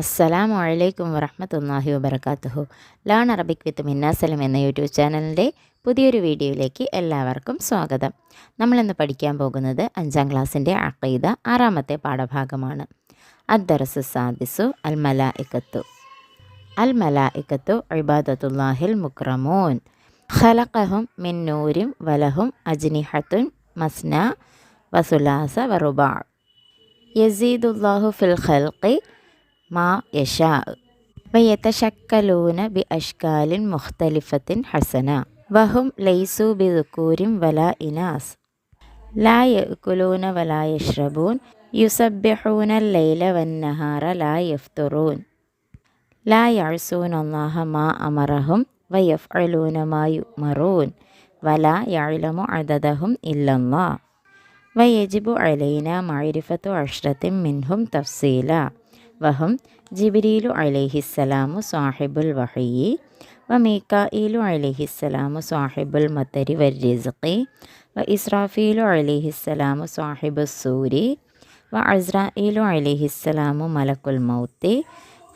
അസ്സലാമു അലൈക്കും വറഹമത്തല്ലാഹി വബർക്കാത്തുഹു ലേൺ അറബിക് വിത്ത് മിന്നാസലം എന്ന യൂട്യൂബ് ചാനലിന്റെ പുതിയൊരു വീഡിയോയിലേക്ക് എല്ലാവർക്കും സ്വാഗതം. നമ്മളിന്ന് പഠിക്കാൻ പോകുന്നത് അഞ്ചാം ക്ലാസ്സിന്റെ അഖീദ ആറാമത്തെ പാഠഭാഗമാണ്. അദ്ദറസ് സാദിസു അൽ ഇക്കത്തു അൽ ഇക്കത്തു ഇബാദത്തുല്ലാഹിൽ മുക്രമോൻ. ഖലഖഹും മിൻ നൂരിം വലഹും അജ്നിഹത്തുൻ മസ്ന വസുലാസ വറുബാ. യസീദുല്ലാഹു ഫിൽ ഖൽഖി മാ യഷാ വയതശക്കലൂന ബി അഷ്കാലിൻ മുഖ്തലിഫത്തിൻ ഹസന വഹും ലൈസു ബി ദുക്കൂരിം വല ഇനാസ് ലാ യഅ്കുലൂന വലാ യഷ്റബൂൻ യുസബ്ബിഹൂന ലൈല വന്നഹാറ ലാ യഫ്തുറൂൻ ലാ യഅ്സൂന അല്ലാഹ മാ അമറഹും വയഫ്അലൂന മാ യുമറൂൻ വല യഅലമു അദദഹും ഇല്ലല്ലാ വയജിബു അലൈന മഅരിഫത്തു അഷ്റത്തിൻ മിൻഹും തഫ്സീല വഹം ജിബിരിലു അലൈഹിസ്സലാമു സാഹിബുൽ വഹയി വ മീക്കായിലു അലൈഹിസ്സലാമു സാഹിബുൽ മത്തരി വരിസ്ഖി വ ഇസ്രാഫീലു അലൈഹിസ്സലാമു സാഹിബു സൂരി വ അസ്രായിലു അലൈഹിസ്സലാമു മലക്കുൽ മൗത്തി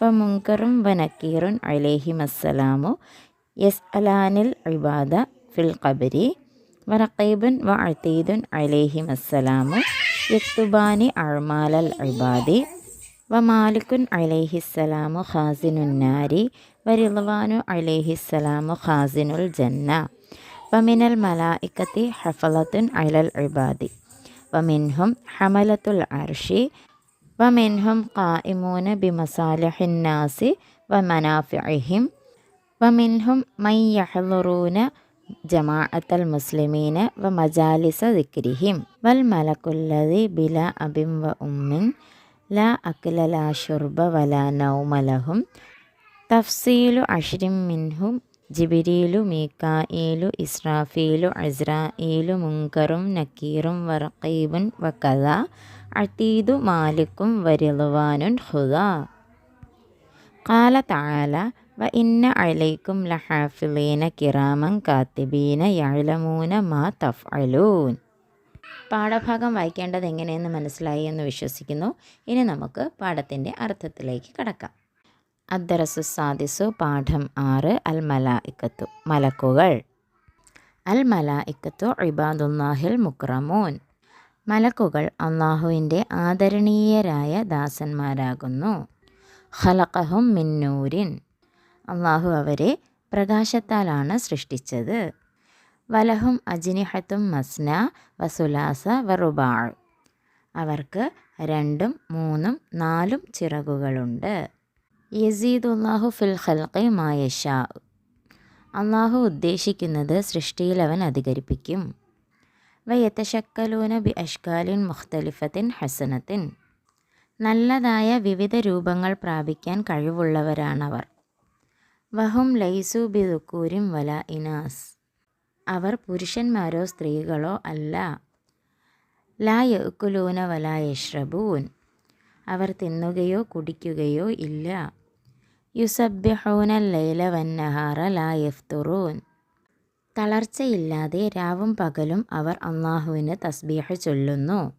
വ മുങ്കറും വ നക്കീറുൻ അലൈഹിമസ്സലാമു യസ് അലാനിൽ ഇബാദ ഫിൽ ഖബരി വ റഖീബുൻ വ അത്തീദുൻ അലൈഹിമസ്സലാമു യക്തുബാനി അഴ്മാലൽ ഇബാദി വമാലിക്കുൻ അലൈഹിസ്സലാമു ഖാസിനുന്നാരി വരിളവാനു അലൈഹിസ്സലാമു ഖാസിനുൽ ജന്ന വമിനൽ മലായിക്കത്തി ഹഫലത്തുൻ അലൽ ഇബാദി വമിൻഹും ഹമലത്തുൽ അർഷി വമിൻഹും ഖായിമൂന ബിമസാലിഹിന്നാസി വമനാഫിഹിം വമിൻഹും മൈ യഹ്ലുറൂന ജമാഅത്തൽ മുസ്ലിമീന വ മജാലിസ ദിക്രിഹിം വൽ മലക്കുല്ലതി ബില അബിം വ ഉമ്മിൻ ലാ അക്ല ലാ ഷുർബ വലാ നൗമലഹും തഫ്സീലു അഷ്രിം മിൻഹും ജിബിരിയിലു മീക്കായേലു ഇസ്രാഫീലു അസ്രായേലു മുങ്കറും നക്കീറും വറക്കീബുൻ വക്കഥ അതീതു മാലിക്കും വരിളുവാനുൻ ഹുദ കാല താല വ ഇന്ന അലൈക്കും ലഹാഫിലീന കിറാമൻ കാത്തിബീന യഴലമൂന മാ തഫ്അലൂൻ. പാഠഭാഗം വായിക്കേണ്ടത് എങ്ങനെയെന്ന് മനസ്സിലായി എന്ന് വിശ്വസിക്കുന്നു. ഇനി നമുക്ക് പാഠത്തിന്റെ അർത്ഥത്തിലേക്ക് കടക്കാം. അദ്ദറസു സാദിസു പാഠം ആറ് അൽ ഇക്കത്തു മലക്കുകൾ. അൽ ഇക്കത്തു ഇബാദുല്ലാഹിൽ മുക്രമോൻ. മലക്കുകൾ അള്ളാഹുവിന്റെ ആദരണീയരായ ദാസന്മാരാകുന്നു. ഖലഖഹും മിന്നൂരിൻ. അള്ളാഹു അവരെ പ്രകാശത്താലാണ് സൃഷ്ടിച്ചത്. വലഹും അജിനിഹത്തും മസ്ന വസുലാസ വറുബാൾ അവർക്ക് രണ്ടും മൂന്നും നാലും ചിറകുകളുണ്ട്. യസീദുല്ലാഹു ഫിൽ ഖൽഖി മായഷ അള്ളാഹു ഉദ്ദേശിക്കുന്നത് സൃഷ്ടിയിൽ അവൻ അധികരിപ്പിക്കും. വയത്തശക്കലൂന ബി അഷ്കാലിൻ മുഖ്തലിഫത്തിൻ ഹസനത്തിൻ. നല്ലതായ വിവിധ രൂപങ്ങൾ പ്രാപിക്കാൻ കഴിവുള്ളവരാണവർ. വഹും ലൈസു ബി ദുക്കൂരിം വല ഇനാസ്. അവർ പുരുഷന്മാരോ സ്ത്രീകളോ അല്ല. ലാ യക്കുലൂന വല യഷ്റബൂൻ അവർ തിന്നുകയോ കുടിക്കുകയോ ഇല്ല. യുസബ്യഹൂന ലൈല വന്നഹാറ ലാ യഫ്തുറൂൻ. തളർച്ചയില്ലാതെ രാവും പകലും അവർ അള്ളാഹുവിന് തസ്ബീഹ് ചൊല്ലുന്നു.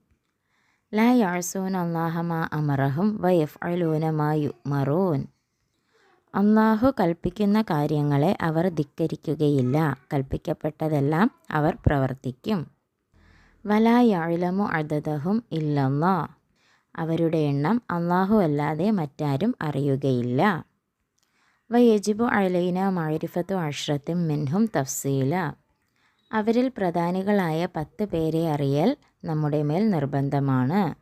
ലാ യാഴ്സൂൻ അള്ളാഹമാ അമറഹും വയഫ് അലൂന മാ യുമറൂൻ അള്ളാഹു കൽപ്പിക്കുന്ന കാര്യങ്ങളെ അവർ ധിക്കരിക്കുകയില്ല. കൽപ്പിക്കപ്പെട്ടതെല്ലാം അവർ പ്രവർത്തിക്കും. വലാ യാഴിലമു ഇല്ലെന്നോ അവരുടെ എണ്ണം അള്ളാഹു അല്ലാതെ മറ്റാരും അറിയുകയില്ല. വയജിബു അഴലൈന മഴരിഫത്തു അഷ്റത്തും മിൻഹും തഫ്സീല. അവരിൽ പ്രധാനികളായ പത്ത് പേരെ അറിയൽ നമ്മുടെ മേൽ നിർബന്ധമാണ്.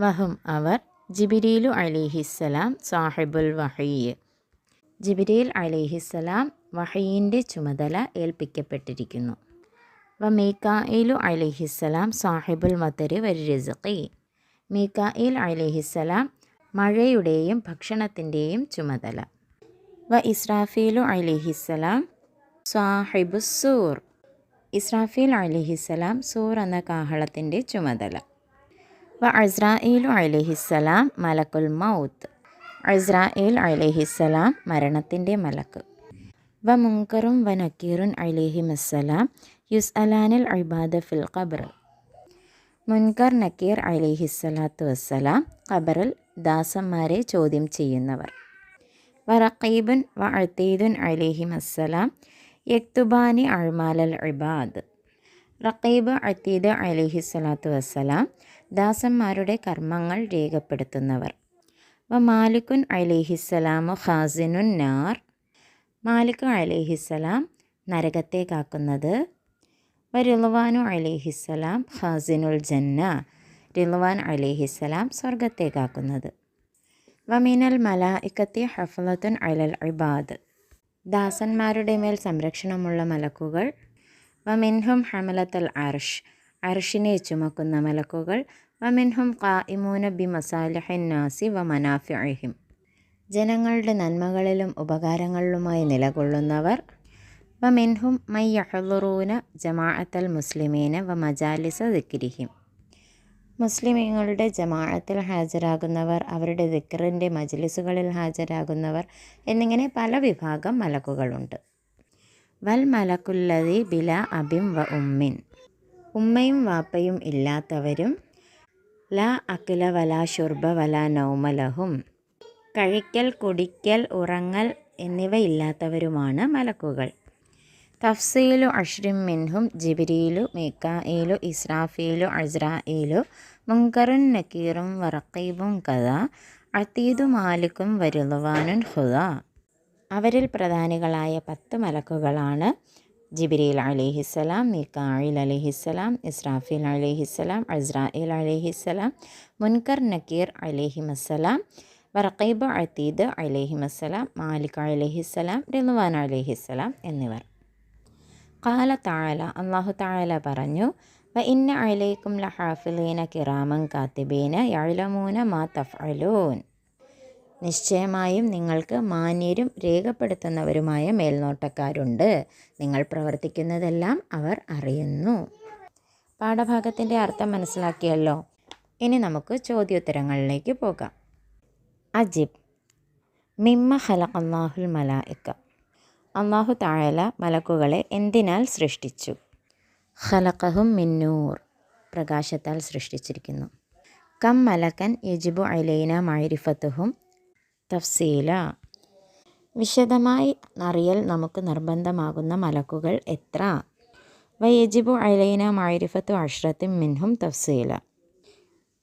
വഹും അവർ ജിബിരീലു അലിഹിസ്സലാം സാഹിബുൽ വഹയ്യ് ജിബിരിൽ അലിഹിസ്സലാം വഹയിന്റെ ചുമതല ഏൽപ്പിക്കപ്പെട്ടിരിക്കുന്നു. വ മീക്കായിലു അലിഹിസ്സലാം സാഹിബുൽ മത്തരി വരിരസഖി മീക്കായിൽ അലിഹിസ്സലാം മഴയുടെയും ഭക്ഷണത്തിന്റെയും ചുമതല. വ ഇസ്രാഫീലു അലിഹിസ്സലാം സാഹിബുസൂർ ഇസ്രാഫീൽ അലിഹിസ്സലാം സൂർ എന്ന കാഹളത്തിന്റെ ചുമതല. വ അസ്രായിലു അലിഹിസ്സലാം മലക്കുൽ മൗത്ത്. അസ്രായേൽ അലഹിസ്സലാം മരണത്തിന്റെ മലക്ക്. വ മുങ്കറും വ നക്കീറുൻ അലിഹിമസ്സലാം യുസ് അലാനിൽ ഇബാദ ഫിൽ ഖബർ മുൻകർ നക്കീർ അലിഹിസ്സലാത്തു വസ്സലാം ഖബറിൽ ദാസന്മാരെ ചോദ്യം ചെയ്യുന്നവർ. വ റക്കീബുൻ വ അഴ്ത്തീദുൻ അലിഹിം അസ്സലാം യക്തുബാനി അഴ്മാലൽ ഇബാദ്. റക്കീബ് അത്തീദ് അലിഹിസ്സലാത്തു വസ്സലാം ദാസന്മാരുടെ കർമ്മങ്ങൾ രേഖപ്പെടുത്തുന്നവർ. വ മാലിക്കുൻ അലിഹിസ്സലാമു ഖാസിനുൻ നാർ. മാലിക്കു അലിഹിസ്സലാം നരകത്തെ കാക്കുന്നത്. വ റിൽവാനു അലിഹിസ്സലാം ഖാസിനുൽ ജന്ന. റിൽവാൻ അലിഹിസ്സലാം സ്വർഗത്തെ കാക്കുന്നത്. വമീനൽ മല ഇക്കത്തി ഹഫലത്തുൻ അലൽ ഇബാദ്. ദാസന്മാരുടെ മേൽ സംരക്ഷണമുള്ള മലക്കുകൾ. വമിൻഹും ഹമലത്തൽ അർഷ്. അർഷിനെ ചുമക്കുന്ന മലക്കുകൾ. വമിൻഹും കായിമൂന ബി മസാലിഹിൻ നാസി വ മനാഫിഹിം ജനങ്ങളുടെ നന്മകളിലും ഉപകാരങ്ങളിലുമായി നിലകൊള്ളുന്നവർ. വമിൻഹും മൈ യഹലുറൂന ജമാഅത്തൽ മുസ്ലിമീന വ മജാലിസ ദിക്രിഹിം മുസ്ലിമീങ്ങളുടെ ജമാഅത്തിൽ ഹാജരാകുന്നവർ അവരുടെ ദിക്റിന്റെ മജ്ലിസുകളിൽ ഹാജരാകുന്നവർ എന്നിങ്ങനെ പല വിഭാഗം മലക്കുകളുണ്ട്. വൽ മലക്കുല്ലതി ബില അബിം വ ഉമ്മിൻ. ഉമ്മയും വാപ്പയും ഇല്ലാത്തവരും ല അഖില വല ഷുർബ വല നൗമലഹും കഴിക്കൽ കുടിക്കൽ ഉറങ്ങൽ എന്നിവയില്ലാത്തവരുമാണ് മലക്കുകൾ. തഫ്സീലു അഷ്രിം മിൻഹും ജിബിരിയിലു മീക്കായിലു ഇസ്രാഫീലു അസ്രായിലു മുങ്കറുൻ നക്കീറും വറക്കീബും കഥ അതീദു മാലിക്കും വരുളുവാനുൻ ഹുദ അവരിൽ പ്രധാനികളായ പത്ത് മലക്കുകളാണ് ജിബിരിൽ അലിഹിസ്സലാം മീക്കായിൽ അലിഹിസ്സലാം ഇസ്രാഫിൽ അലിഹിസ്സലാം അസ്രായിൽ അലിഹിസ്സലാം മുൻകർ നക്കീർ അലിഹിമസ്സലാം വറക്കൈബ് അതീദ് അലിഹിമസ്സലാം മാലിക് അലിഹിസ്സലാം റിളുവാൻ അലിഹിസ്സലാം എന്നിവർ. കാല താഴല അള്ളാഹു താഴല പറഞ്ഞു വ ഇന്ന അലൈക്കും ലഹാഫിലീന കിറാമൻ കാത്തിബീന യഴലമൂന മാ തഫ്അലൂൻ. നിശ്ചയമായും നിങ്ങൾക്ക് മാന്യരും രേഖപ്പെടുത്തുന്നവരുമായ മേൽനോട്ടക്കാരുണ്ട്. നിങ്ങൾ പ്രവർത്തിക്കുന്നതെല്ലാം അവർ അറിയുന്നു. പാഠഭാഗത്തിന്റെ അർത്ഥം മനസ്സിലാക്കിയല്ലോ. ഇനി നമുക്ക് ചോദ്യോത്തരങ്ങളിലേക്ക് പോകാം. അജിബ്. മിമ്മ ഹലഖ് അള്ളാഹുൽ മലായിക്ക. അള്ളാഹു താഴല മലക്കുകളെ എന്തിനാൽ സൃഷ്ടിച്ചു? ഹലക്കഹും മിന്നൂർ പ്രകാശത്താൽ സൃഷ്ടിച്ചിരിക്കുന്നു. കം മലക്കൻ യജിബു അലൈന മൈരിഫത്തുഹും തഫ്സീല. വിശദമായി അറിയൽ നമുക്ക് നിർബന്ധമാകുന്ന മലക്കുകൾ എത്ര? വയജിബു അലൈന മൈരിഫത്തു അഷ്റത്തിൻ മിൻഹും തഫ്സീല.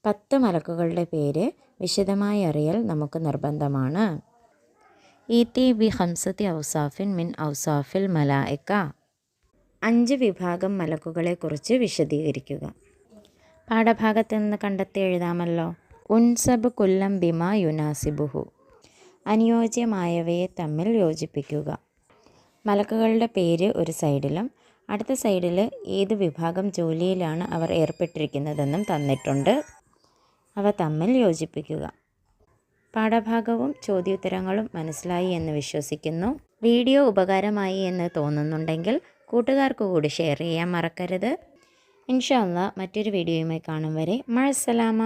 പത്ത് മലക്കുകളുടെ പേര് വിശദമായി അറിയൽ നമുക്ക് നിർബന്ധമാണ്. ഈത്തി ബി ഹംസത്തി ഔസാഫിൻ മിൻ ഔസാഫിൽ മലായിക്ക അഞ്ച് വിഭാഗം മലക്കുകളെക്കുറിച്ച് വിശദീകരിക്കുക. പാഠഭാഗത്ത് നിന്ന് കണ്ടെത്തി എഴുതാമല്ലോ. ഉൻസബ് കുല്ലം ബിമ യുനാസിബുഹു. അനുയോജ്യമായവയെ തമ്മിൽ യോജിപ്പിക്കുക. മലക്കുകളുടെ പേര് ഒരു സൈഡിലും അടുത്ത സൈഡിൽ ഏത് വിഭാഗം ജോലിയിലാണ് അവർ ഏർപ്പെട്ടിരിക്കുന്നതെന്നും തന്നിട്ടുണ്ട്. അവ തമ്മിൽ യോജിപ്പിക്കുക. പാഠഭാഗവും ചോദ്യോത്തരങ്ങളും മനസ്സിലായി എന്ന് വിശ്വസിക്കുന്നു. വീഡിയോ ഉപകാരമായി എന്ന് തോന്നുന്നുണ്ടെങ്കിൽ കൂട്ടുകാർക്ക് കൂടി ഷെയർ ചെയ്യാൻ മറക്കരുത്. ഇൻഷാല്ല മറ്റൊരു വീഡിയോയുമായി കാണും വരെ. മഴസലാമ